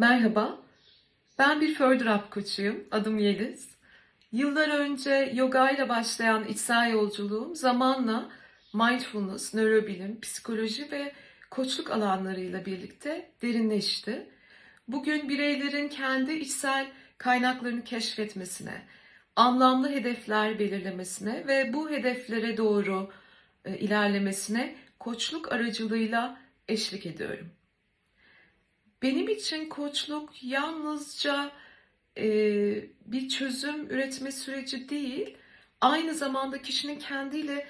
Merhaba, ben bir Further Up koçuyum. Adım Yeliz. Yıllar önce yoga ile başlayan içsel yolculuğum zamanla mindfulness, nörobilim, psikoloji ve koçluk alanlarıyla birlikte derinleşti. Bugün bireylerin kendi içsel kaynaklarını keşfetmesine, anlamlı hedefler belirlemesine ve bu hedeflere doğru e, ilerlemesine koçluk aracılığıyla eşlik ediyorum. Benim için koçluk yalnızca e, bir çözüm üretme süreci değil, aynı zamanda kişinin kendiyle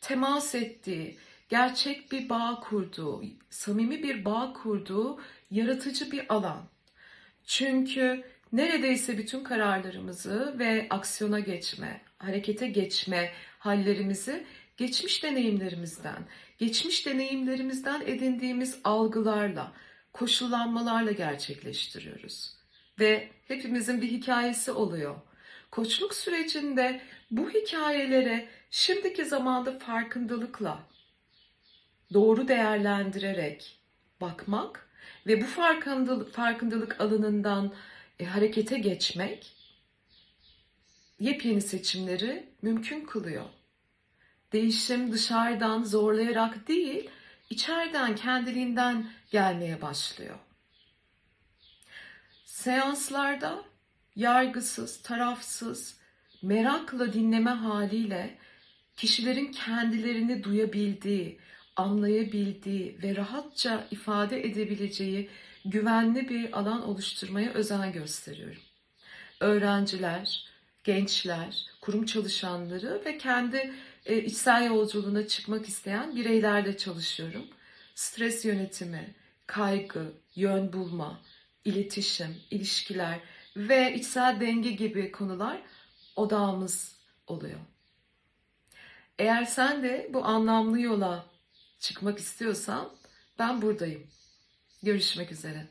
temas ettiği, gerçek bir bağ kurduğu, samimi bir bağ kurduğu yaratıcı bir alan. Çünkü neredeyse bütün kararlarımızı ve aksiyona geçme, harekete geçme hallerimizi geçmiş deneyimlerimizden, geçmiş deneyimlerimizden edindiğimiz algılarla, koşullanmalarla gerçekleştiriyoruz. Ve hepimizin bir hikayesi oluyor. Koçluk sürecinde bu hikayelere şimdiki zamanda farkındalıkla, doğru değerlendirerek bakmak ve bu farkındalık, farkındalık alanından e, harekete geçmek yepyeni seçimleri mümkün kılıyor. Değişim dışarıdan zorlayarak değil, içeriden kendiliğinden gelmeye başlıyor. Seanslarda yargısız, tarafsız, merakla dinleme haliyle kişilerin kendilerini duyabildiği, anlayabildiği ve rahatça ifade edebileceği güvenli bir alan oluşturmaya özen gösteriyorum. Öğrenciler, gençler, kurum çalışanları ve kendi e, içsel yolculuğuna çıkmak isteyen bireylerle çalışıyorum. Stres yönetimi, kaygı, yön bulma, iletişim, ilişkiler ve içsel denge gibi konular odağımız oluyor. Eğer sen de bu anlamlı yola çıkmak istiyorsan ben buradayım. Görüşmek üzere.